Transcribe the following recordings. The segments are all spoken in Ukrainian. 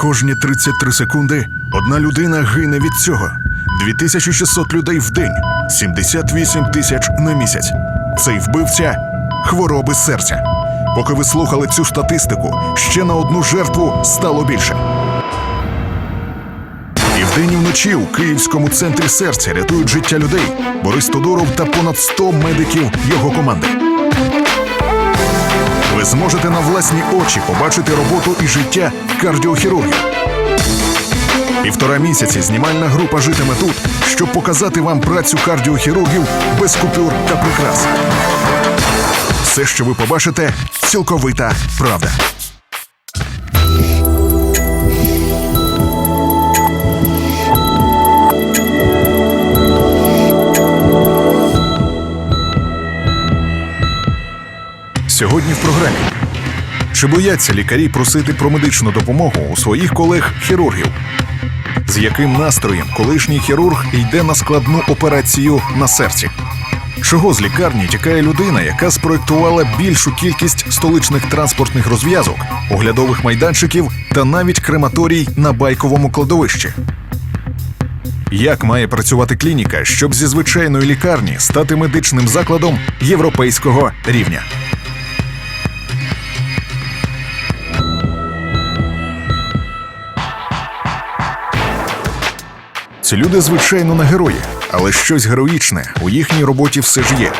Кожні 33 секунди одна людина гине від цього. 2600 людей в день, 78 тисяч на місяць. Цей вбивця хвороби серця. Поки ви слухали цю статистику, ще на одну жертву стало більше. І вдень і вночі у Київському центрі серця рятують життя людей Борис Тодоров та понад 100 медиків його команди. Ви зможете на власні очі побачити роботу і життя кардіохірургів. Півтора місяці знімальна група житиме тут, щоб показати вам працю кардіохірургів без купюр та прикрас. Все, що ви побачите, цілковита правда. Чи бояться лікарі просити про медичну допомогу у своїх колег-хірургів? З яким настроєм колишній хірург йде на складну операцію на серці? Чого з лікарні тікає людина, яка спроектувала більшу кількість столичних транспортних розв'язок, оглядових майданчиків та навіть крематорій на байковому кладовищі? Як має працювати клініка, щоб зі звичайної лікарні стати медичним закладом європейського рівня? Люди, звичайно, не герої, але щось героїчне у їхній роботі все ж є.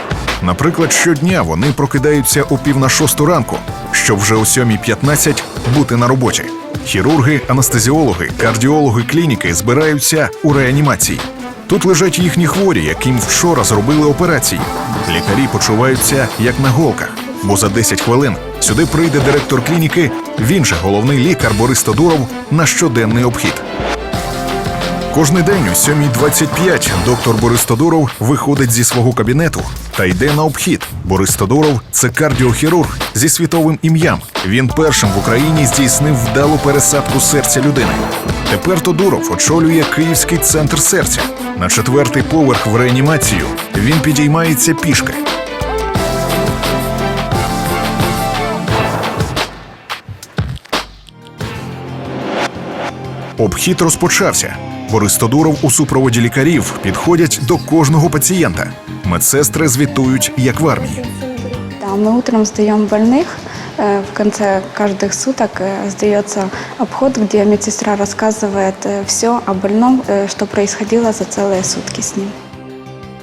Наприклад, щодня вони прокидаються о пів на шосту ранку, щоб вже о 7.15 бути на роботі. Хірурги, анестезіологи, кардіологи клініки збираються у реанімації. Тут лежать їхні хворі, яким вчора зробили операції. Лікарі почуваються як на голках, бо за 10 хвилин сюди прийде директор клініки, він же головний лікар Борис Тодуров на щоденний обхід. Кожний день о 7.25 доктор Борис Тодуров виходить зі свого кабінету та йде на обхід. Борис Тодуров – це кардіохірург зі світовим ім'ям. Він першим в Україні здійснив вдалу пересадку серця людини. Тепер Тодуров очолює Київський центр серця. На четвертий поверх в реанімацію він підіймається пішки. Обхід розпочався. Борис Тодуров у супроводі лікарів підходять до кожного пацієнта. Медсестри звітують, як в армії. Да, мы утром сдаем больных. Э, В конце каждых суток э, сдается обход, где медсестра рассказывает все о больном, э, что происходило за целые сутки с ним.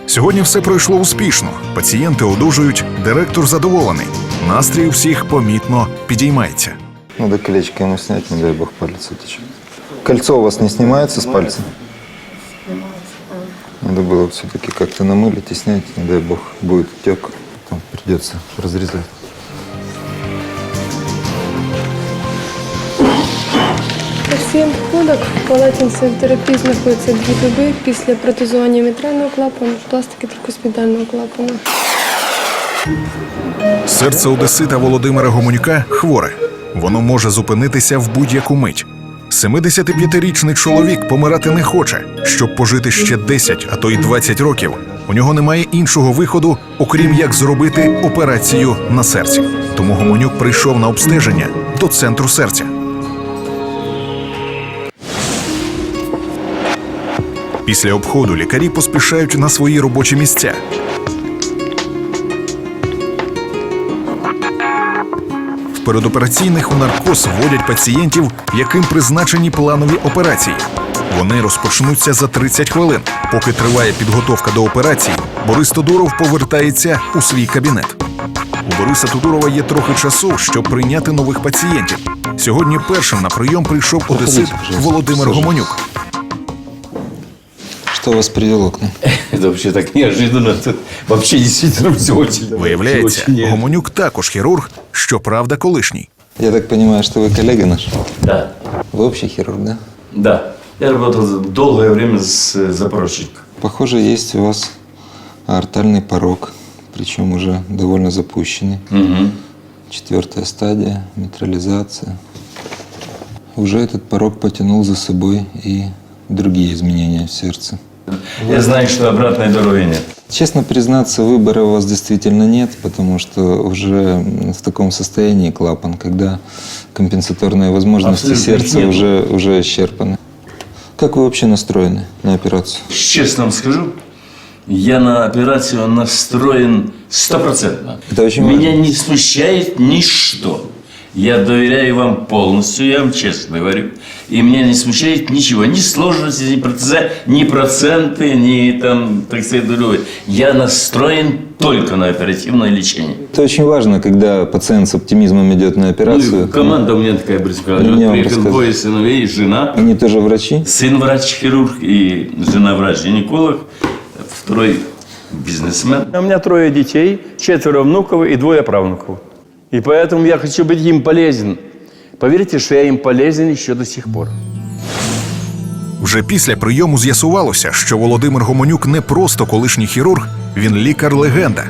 Сьогодні все пройшло успішно. Пацієнти одужують, директор задоволений. Настрій у всіх помітно підіймається. Надо колечко ему снять, не дай бог палец утечет. Кольцо у вас не снимается с пальца? Надо было все-таки как-то намылить и снять, не дай бог будет тек, там придется разрезать. Пацієнт Ходок в палаті інсультотерапії знаходиться дві доби після протезування мітрального клапану, пластики трикоспідального клапану. Серце Одесита Володимира Гомонюка хворе. Воно може зупинитися в будь-яку мить. 75-річний чоловік помирати не хоче, щоб пожити ще 10, а то й 20 років. У нього немає іншого виходу, окрім як зробити операцію на серці. Тому Гомонюк прийшов на обстеження до центру серця. Після обходу лікарі поспішають на свої робочі місця. Передопераційних у наркоз вводять пацієнтів, яким призначені планові операції. Вони розпочнуться за 30 хвилин. Поки триває підготовка до операції, Борис Тодуров повертається у свій кабінет. У Бориса Тодурова є трохи часу, щоб прийняти нових пацієнтів. Сьогодні першим на прийом прийшов одесит Володимир Гомонюк. Что вас привело к нам? Это вообще так неожиданно. Тут вообще действительно все очень... Виявляється, очень неожиданно. Гомонюк також хірург, щоправда, колишній. Я так понимаю, что вы коллега наш? Да, Вы общий хирург, да? да. Я работал за- долгое время с э, запорожником. Похоже, есть у вас аортальный порог, причем уже довольно запущенный. Угу. Четвертая стадия, митрализация. Уже этот порог потянул за собой и другие изменения в сердце. Я знаю, что обратной дороги нет. Честно признаться, выбора у вас действительно нет, потому что уже в таком состоянии клапан, когда компенсаторные возможности Абсолютно сердца нет. уже, уже исчерпаны. Как вы вообще настроены на операцию? Честно вам скажу, я на операцию настроен стопроцентно. Это очень Меня важно. не смущает ничто. Я доверяю вам полностью, я вам честно говорю. И меня не смущает ничего, ни сложности, ни, процесса, ни проценты, ни там, так сказать, другое. Я настроен только на оперативное лечение. Это очень важно, когда пациент с оптимизмом идет на Ну, операцию. и команда у меня такая. Ну, Вот приехал двое сыновей, жена. Они тоже врачи? Сын врач-хирург и жена врач-гинеколог, второй бизнесмен. У меня трое детей, четверо внуков и двое правнуков. И поэтому я хочу быть им полезен. Поверьте, что я им полезен еще до сих пор. Вже після прийому з'ясувалося, що Володимир Гомонюк не просто колишній хірург, він лікар-легенда.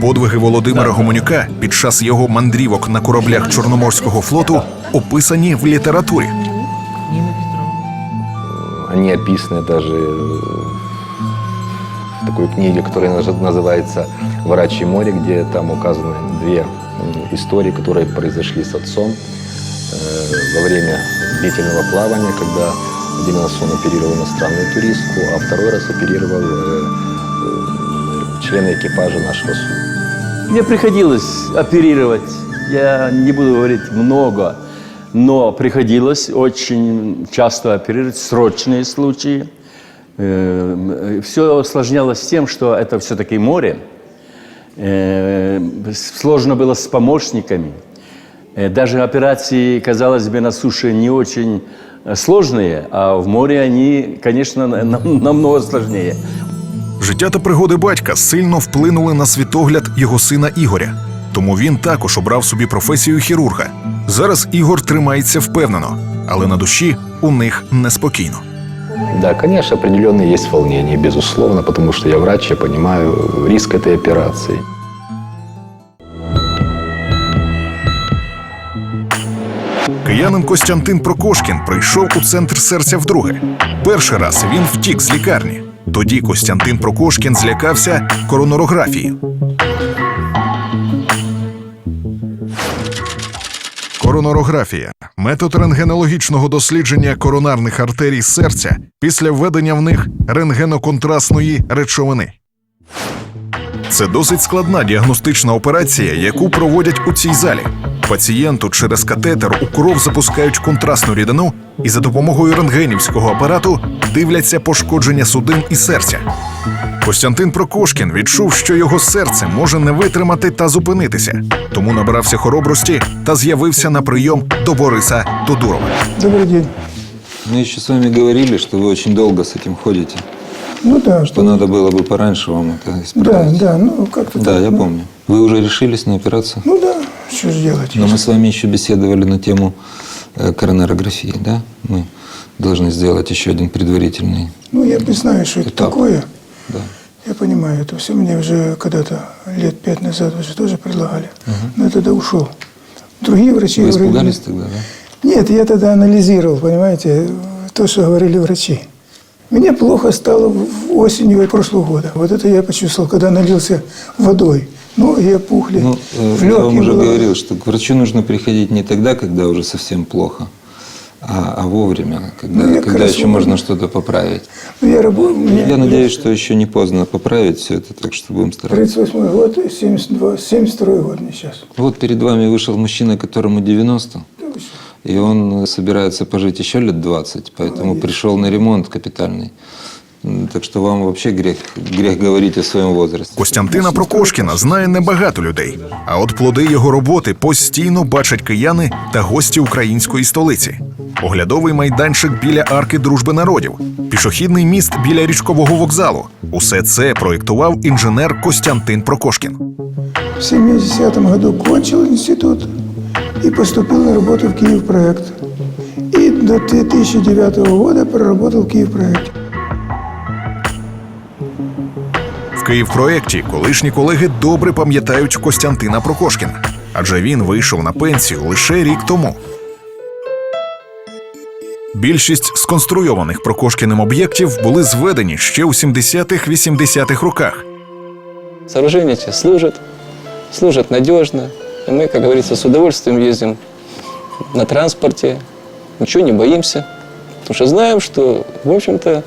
Подвиги Володимира Гомонюка під час його мандрівок на кораблях Чорноморського флоту описані в літературі. Они описаны даже э, в такой книге, которая наз- называется «Врачье море», где там указаны две м, Истории, которые произошли с отцом э, во время длительного плавания, когда один раз он оперировал иностранную туристку, а второй раз оперировал э, э, члена экипажа нашего судна. Мне приходилось оперировать, я не буду говорить много, но приходилось очень часто оперировать срочные случаи. Все осложнялось тем, что это все-таки море. Э, Сложно было с помощниками. Э, Даже операции, казалось бы, на суше не очень э, сложные, а в море они, конечно, на- на- намного сложнее. Життя та пригоди батька сильно вплинули на світогляд його сина Ігоря. Тому він також обрав собі професію хірурга. Зараз Ігор тримається впевнено, але на душі у них неспокійно. Да, конечно, определенные есть волнения, безусловно, потому что я врач, я понимаю риск этой операции. Киянин Костянтин Прокошкін прийшов у центр серця вдруге. Перший раз він втік з лікарні. Тоді Костянтин Прокошкін злякався коронарографії. Коронарографія метод рентгенологічного дослідження коронарних артерій серця після введення в них рентгеноконтрастної речовини. Це досить складна діагностична операція, яку проводять у цій залі Пацієнту через катетер у кров запускають контрастну рідину і за допомогою рентгенівського апарату дивляться пошкодження судин і серця. Костянтин Прокошкін відчув, що його серце може не витримати та зупинитися, тому набрався хоробрості та з'явився на прийом до Бориса Тодурова. Добрый день. Мы еще с вами говорили, что вы очень долго с этим ходите. Ну да, Что что? надо было бы пораньше вам это Да, исправить. да, ну как-то Да, так, я ну, помню. Вы уже решились на операцию? Ну да, Что же делать? Но мы с вами еще беседовали на тему э, коронарографии, да? Мы должны сделать еще один предварительный. Ну я не знаю, что это Этап. такое. Да. Я понимаю, это все мне уже когда-то лет пять назад уже тоже предлагали. Но я тогда ушел. Другие врачи Вы говорили... испугались тогда, да? Нет, я тогда анализировал, понимаете, то, что говорили врачи. Мне плохо стало осенью прошлого года. Вот это я почувствовал, когда налился водой. Ноги опухли, Ну, э, в я вам уже было- говорил, что к врачу нужно приходить не тогда, когда уже совсем плохо, а, а вовремя, когда, Ну, когда еще вовремя. можно что-то поправить. Ну, я работал, Я надеюсь, что еще не поздно поправить все это, так что будем стараться. 38 год, 72, 72 год мне сейчас. Вот перед вами вышел мужчина, которому 90, Да вы что? и он э, собирается пожить еще лет 20, поэтому пришел на ремонт капитальный. Так что вам вообще грех, грех говорить о своем возрасте. Костянтина Прокошкіна знає небагато людей. А от плоди його роботи постійно бачать кияни та гості української столиці. Оглядовий майданчик біля арки дружби народів, пішохідний міст біля річкового вокзалу. Усе це проєктував інженер Костянтин Прокошкін. В 70 году кончил институт и поступил на работу в Киевпроект. И до 2009 года проработал в Киевпроекте. В Київпроєкті колишні колеги добре пам'ятають Костянтина Прокошкіна, адже він вийшов на пенсію лише рік тому. Більшість сконструйованих Прокошкіним об'єктів були зведені ще у 70-80-х роках. Сооружения эти служат, служат надежно. И мы, как говорится, с удовольствием ездим на транспорте, ничего не боимся. Потому что знаем, что, в общем-то,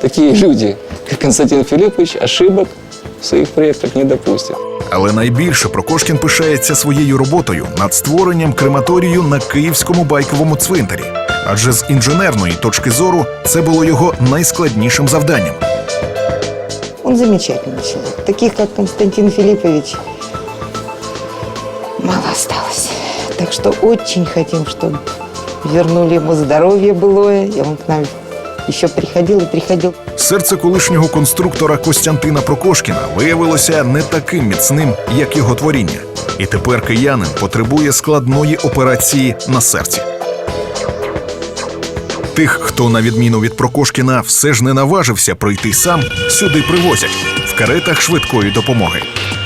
такие люди, как Константин Филиппович, ошибок в своих проектах не допустят. Але найбільше Прокошкін пишається своєю роботою над створенням крематорію на київському байковому цвинтарі. Адже з інженерної точки зору це було його найскладнішим завданням. Он замечательный человек. Таких, как Константин Филиппович, мало осталось. Так что очень хотим, чтобы вернули ему здоровье былое, и он к нам еще приходил и приходил. Серце колишнього конструктора Костянтина Прокошкіна виявилося не таким міцним, як його творіння. І тепер киянин потребує складної операції на серці. Тих, хто, на відміну від Прокошкіна, все ж не наважився пройти сам, сюди привозять в каретах швидкої допомоги.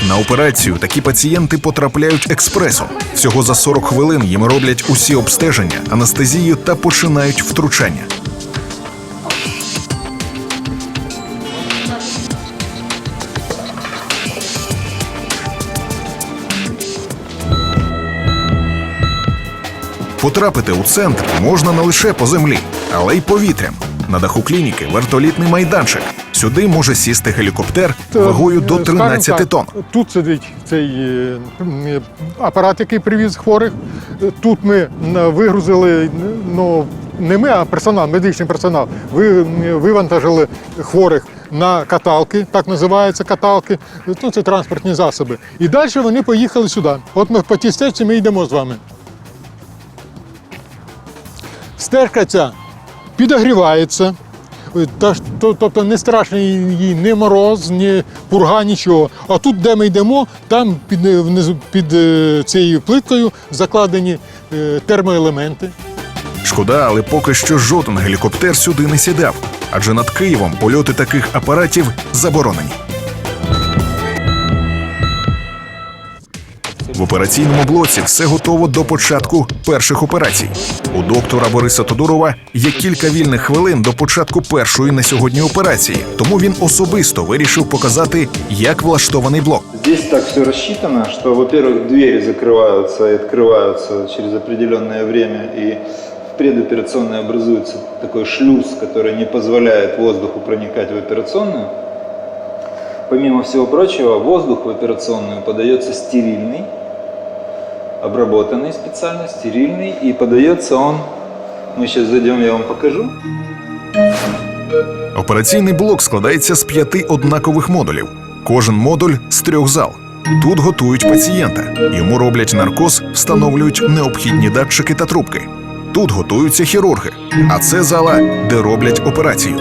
На операцію такі пацієнти потрапляють експресом. Всього за 40 хвилин їм роблять усі обстеження, анестезію та починають втручання. Потрапити у центр можна не лише по землі, але й повітрям. На даху клініки вертолітний майданчик. Сюди може сісти гелікоптер вагою до 13 тонн. Тут сидить цей е, апарат, який привіз хворих. Тут ми вигрузили, ну не ми, а персонал, медичний персонал. Ви, вивантажили хворих на каталки, так називаються каталки. Ну, це транспортні засоби. І далі вони поїхали сюди. От ми по тій стежці ми йдемо з вами. Стежка ця підогрівається. Та Тобто не страшний їй ні мороз, ні пурга, нічого. А тут, де ми йдемо, там під, е, внизу, під е, цією плиткою закладені е, термоелементи. Шкода, але поки що жоден гелікоптер сюди не сідав, адже над Києвом польоти таких апаратів заборонені. В операційному блоці все готово до початку перших операцій. У доктора Бориса Тодурова є кілька вільних хвилин до початку першої на сьогодні операції, тому він особисто вирішив показати, як влаштований блок. Здесь так все рассчитано, что, во-первых, двери закрываются и открываются через определенное время, и в предоперационной образуется такой шлюз, который не позволяет воздуху проникать в операционную. Помимо всего прочего, воздух в операционную подается стерильный, обработанный специально, стерильный, и подается он, мы сейчас зайдем, я вам покажу. Операційний блок складається з п'яти однакових модулів. Кожен модуль з трьох зал. Тут готують пацієнта. Йому роблять наркоз, встановлюють необхідні датчики та трубки. Тут готуються хірурги, а це зала, де роблять операцію.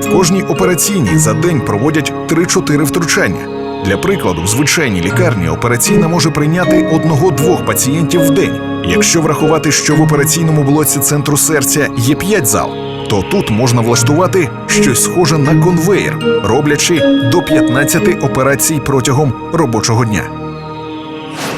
В кожній операційній за день проводять 3-4 втручання. Для прикладу, в звичайній лікарні операційна може прийняти одного-двох пацієнтів в день. Якщо врахувати, що в операційному блоці центру серця є 5 зал, то тут можна влаштувати щось схоже на конвеєр, роблячи до 15 операцій протягом робочого дня.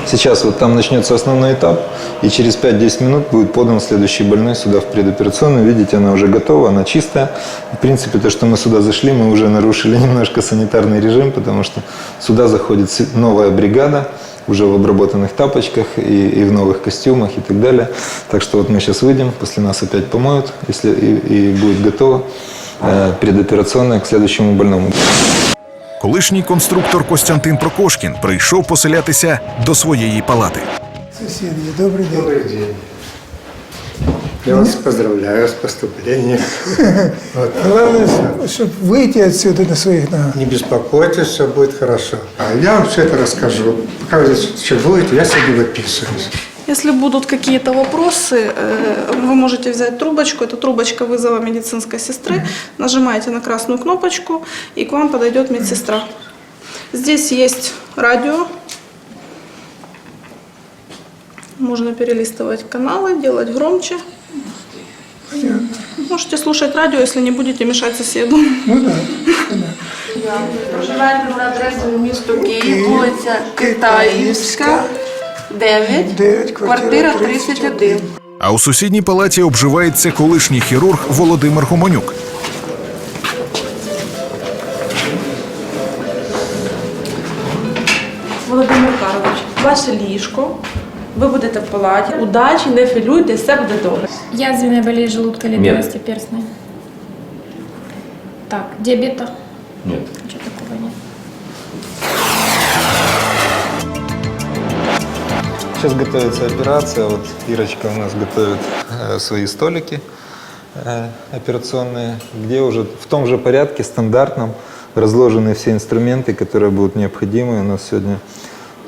Сейчас вот там начнется основной этап, и через 5-10 минут будет подан следующий больной сюда в предоперационную. Видите, она уже готова, она чистая. В принципе, то, что мы сюда зашли, мы уже нарушили немножко санитарный режим, потому что сюда заходит новая бригада, уже в обработанных тапочках и, и в новых костюмах и так далее. Так что вот мы сейчас выйдем, после нас опять помоют, если и, и будет готово э, предоперационная к следующему больному. Колишній конструктор Костянтин Прокошкін прийшов поселятися до своєї палати. Соседи, добрый день. Добрый день. Я вас поздравляю с поступлением. Вот. Главное, чтобы выйти отсюда на своих ногах. Не беспокойтесь, все будет хорошо. А я вам все это расскажу. Пока вы здесь еще будете, я сегодня выписываюсь. Если будут какие-то вопросы, э, вы можете взять трубочку. Это трубочка вызова медицинской сестры. Нажимаете на красную кнопочку, и к вам подойдет медсестра. Здесь есть радио. Можно перелистывать каналы, делать громче. Можете слушать радио, если не будете мешать соседу. Проживаєте за адресою місто Київ, вулиця Китаївська, 9, Девять, квартира 31. А у сусідній палаті обживається колишній хірург Володимир Гомонюк. Володимир Карлович, ваше ліжко. Ви будете в палаті. Удачі, не філюйте, все буде добре. Язвенная болезнь желудка дырости перстной? Так, диабета? Нет. Сейчас готовится операция. Вот Ирочка у нас готовит э, свои столики э, операционные, где уже в том же порядке, стандартном, разложены все инструменты, которые будут необходимы. У нас сегодня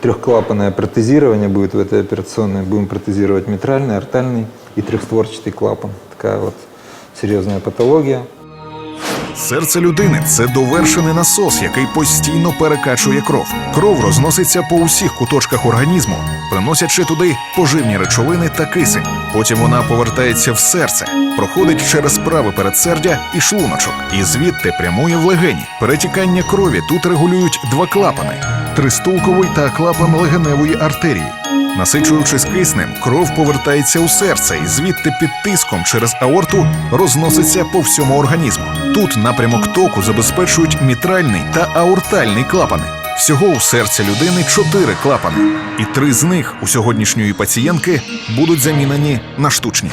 трехклапанное протезирование будет в этой операционной. Будем протезировать митральный, артальный и трехстворчатый клапан. Такая вот серьезная патология. Серце людини це довершений насос, який постійно перекачує кров. Кров розноситься по усіх куточках організму, приносячи туди поживні речовини та кисень. Потім вона повертається в серце, проходить через праве передсердя і шлуночок, і звідти прямує в легені. Перетікання крові тут регулюють два клапани: тристулковий та клапан легеневої артерії. Насичуючись киснем, кров повертається у серце і звідти під тиском через аорту розноситься по всьому організму. Тут напрямок току забезпечують мітральний та аортальний клапани. Всього у серці людини чотири клапани, і три з них у сьогоднішньої пацієнтки будуть замінені на штучні.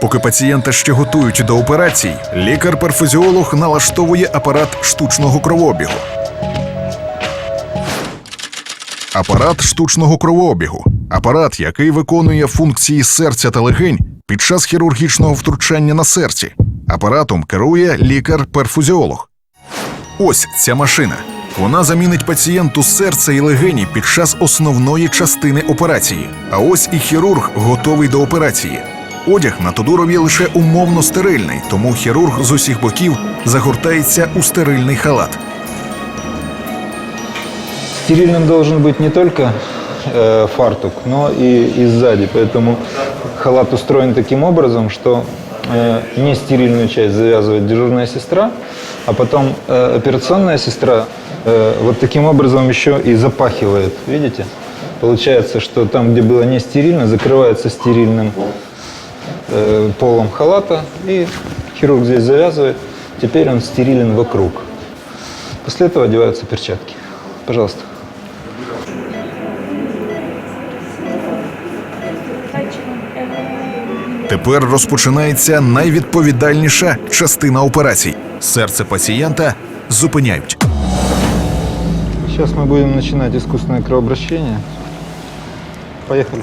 Поки пацієнта ще готують до операцій, лікар-перфузіолог налаштовує апарат штучного кровообігу. Апарат штучного кровообігу апарат, який виконує функції серця та легень під час хірургічного втручання на серці. Апаратом керує лікар-перфузіолог. Ось ця машина. Вона замінить пацієнту серце і легені під час основної частини операції. А ось і хірург готовий до операції. Одяг на Тодурові лише умовно стерильний, тому хірург з усіх боків загортається у стерильний халат. Стерильным должен быть не только э, фартук, но и, и сзади. Поэтому халат устроен таким образом, что э, нестерильную часть завязывает дежурная сестра, а потом э, операционная сестра э, вот таким образом еще и запахивает. Видите? Получается, что там, где было не стерильно, закрывается стерильным э, полом халата, и хирург здесь завязывает. Теперь он стерилен вокруг. После этого одеваются перчатки. Пожалуйста. Тепер розпочинається найвідповідальніша частина операцій. Серце пацієнта зупиняють. Сейчас мы будем начинать искусственное кровообращение. Поехали.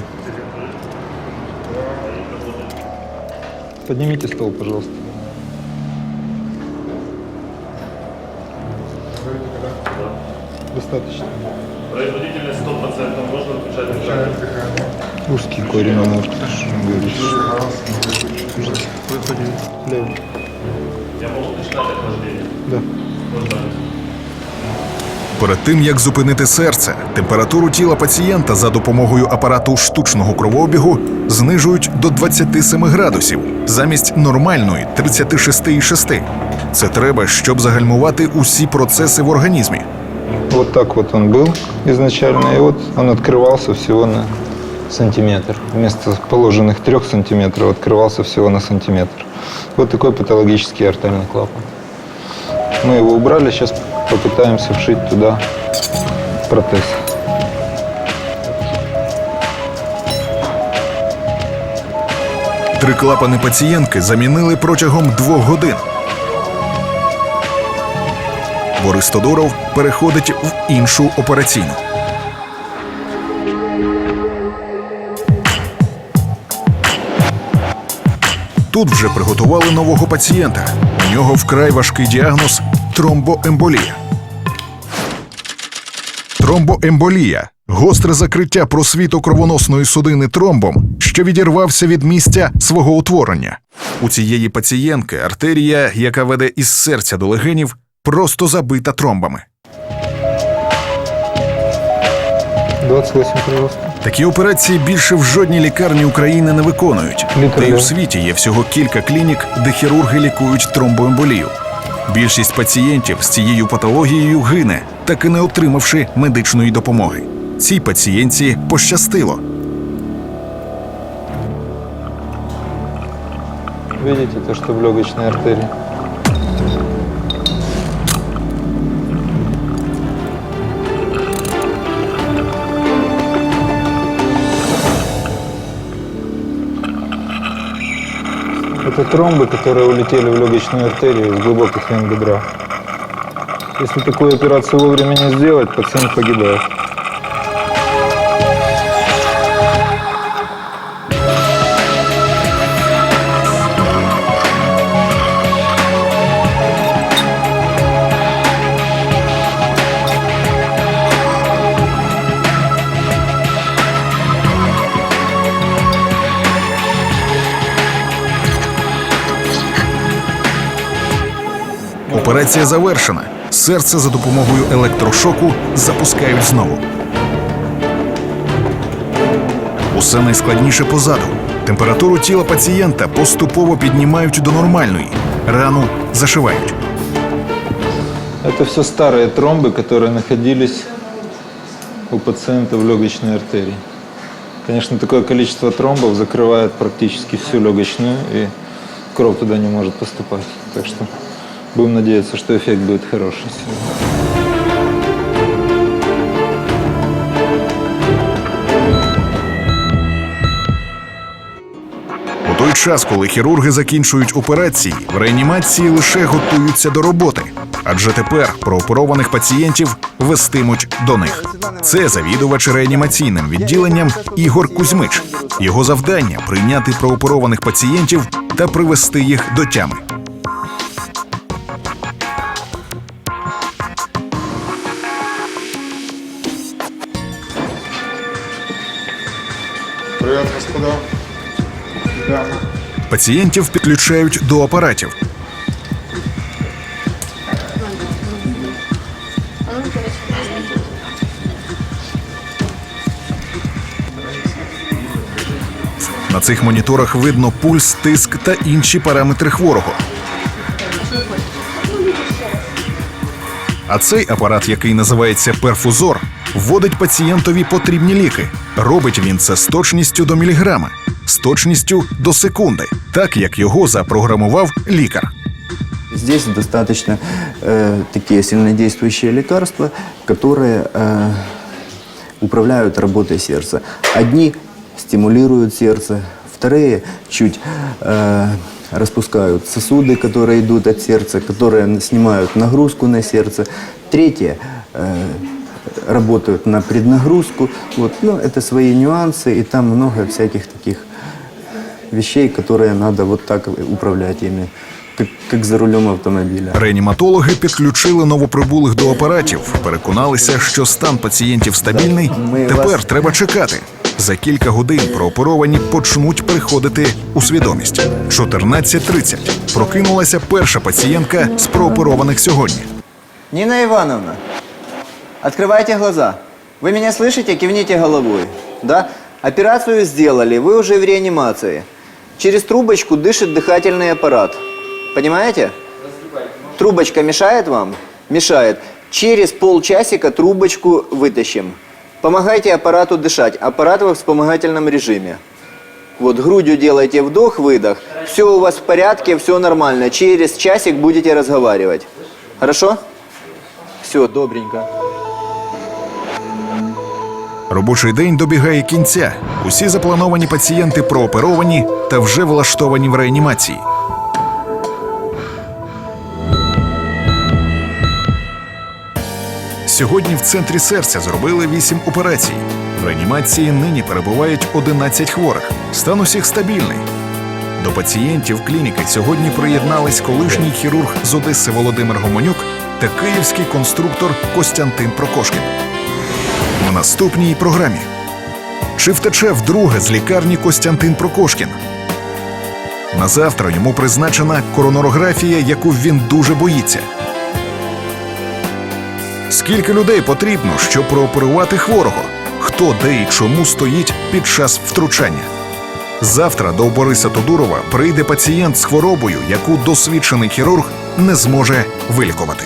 Поднимите стол, пожалуйста. Достаточно. Производительность 100% можно включать Узкий корень аорты. Левый. Я могу начинать охлаждение? Да. Перед тим як зупинити серце, температуру тіла пацієнта за допомогою апарату штучного кровообігу знижують до 27 градусів замість нормальної 36,6. Це треба, щоб загальмувати усі процеси в організмі. Вот так вот он был изначально, и вот он открывался всего на сантиметр. Вместо положенных трех сантиметров открывался всего на сантиметр. Вот такой патологический артальный клапан. Мы его убрали, сейчас попытаемся вшить туда протез. Три клапани пацієнтки замінили протягом двох годин. Борис Тодоров переходить в іншу операційну. Тут вже приготували нового пацієнта. У нього вкрай важкий діагноз тромбоемболія. Тромбоемболія гостре закриття просвіту кровоносної судини тромбом, що відірвався від місця свого утворення. У цієї пацієнтки артерія, яка веде із серця до легенів, просто забита тромбами. 28, пожалуйста. Такі операції більше в жодній лікарні України не виконують. Та й у світі є всього кілька клінік, де хірурги лікують тромбоемболію. Більшість пацієнтів з цією патологією гине, так і не отримавши медичної допомоги. Цій пацієнтці пощастило. Видите, то, что в легочной артерии. Это тромбы, которые улетели в легочную артерию из глубоких вен бедра. Если такую операцию вовремя не сделать, пациент погибает. Операція завершена. Серце за допомогою електрошоку запускають знову. Усе найскладніше позаду. Температуру тіла пацієнта поступово піднімають до нормальної. Рану зашивають. Это все старые тромбы, которые находились у пациента в легочной артерии. Конечно, такое количество тромбов закрывает практически всю легочную, и кровь туда не может поступать. Так что будем надеяться, что эффект будет хороший. У той час, коли хірурги закінчують операції, в реанімації лише готуються до роботи. Адже тепер прооперованих пацієнтів вестимуть до них. Це завідувач реанімаційним відділенням Ігор Кузьмич. Його завдання прийняти прооперованих пацієнтів та привести їх до тями. Пацієнтів підключають до апаратів. На цих моніторах видно пульс, тиск та інші параметри хворого. А цей апарат, який називається перфузор, вводить пацієнтові потрібні ліки. Робить він це з точністю до міліграма, з точністю до секунди, так як його запрограмував лікар. Здесь достаточно э, такие сильнодействующие лекарства, которые э, управляют работой сердца. Одни стимулируют сердце, вторые чуть э, распускают сосуды, которые идут от сердца, которые снимают нагрузку на сердце. Третьи э, работают на преднагрузку. Вот. Ну, это свои нюансы, и там много всяких таких вещей, которые надо вот так управлять ими, как, как за рулем автомобиля. Реаніматологи підключили новоприбулих до апаратів, переконалися, що стан пацієнтів стабільний. Тепер треба чекати. За кілька годин прооперовані почнуть приходити у свідомість. 14.30. Прокинулася перша пацієнтка з прооперованих сьогодні. Нина Ивановна, открывайте глаза. Вы меня слышите? Кивните головой. Да? Операцию сделали, вы уже в реанимации. Через трубочку дышит дыхательный аппарат. Понимаете? Трубочка мешает вам? Мешает. Через полчасика трубочку вытащим. Помогайте аппарату дышать. Аппарат во вспомогательном режиме. Вот грудью делайте вдох-выдох. Все у вас в порядке, все нормально. Через часик будете разговаривать. Хорошо? Все, добренько. Робочий день добігає кінця. Усі заплановані пацієнти прооперовані та вже влаштовані в реанімації. Сьогодні в центрі серця зробили 8 операцій. В реанімації нині перебувають 11 хворих. Стан усіх стабільний. До пацієнтів клініки сьогодні приєднались колишній хірург з Одеси Володимир Гомонюк та київський конструктор Костянтин Прокошкін. Наступній програмі. Чи втече вдруге з лікарні Костянтин Прокошкін? На завтра йому призначена коронарографія, яку він дуже боїться. Скільки людей потрібно, щоб прооперувати хворого? Хто де і чому стоїть під час втручання? Завтра до Бориса Тодурова прийде пацієнт з хворобою, яку досвідчений хірург не зможе вилікувати.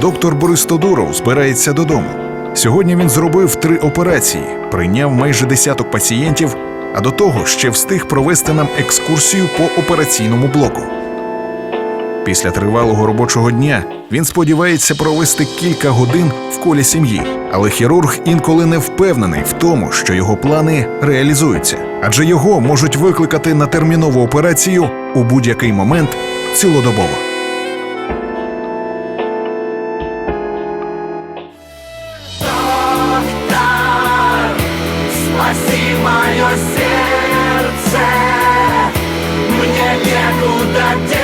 Доктор Борис Тодуров збирається додому. Сьогодні він зробив три операції, прийняв майже десяток пацієнтів а до того ще встиг провести нам екскурсію по операційному блоку. Після тривалого робочого дня він сподівається провести кілька годин в колі сім'ї, але хірург інколи не впевнений в тому, що його плани реалізуються, адже його можуть викликати на термінову операцію у будь-який момент цілодобово. that day.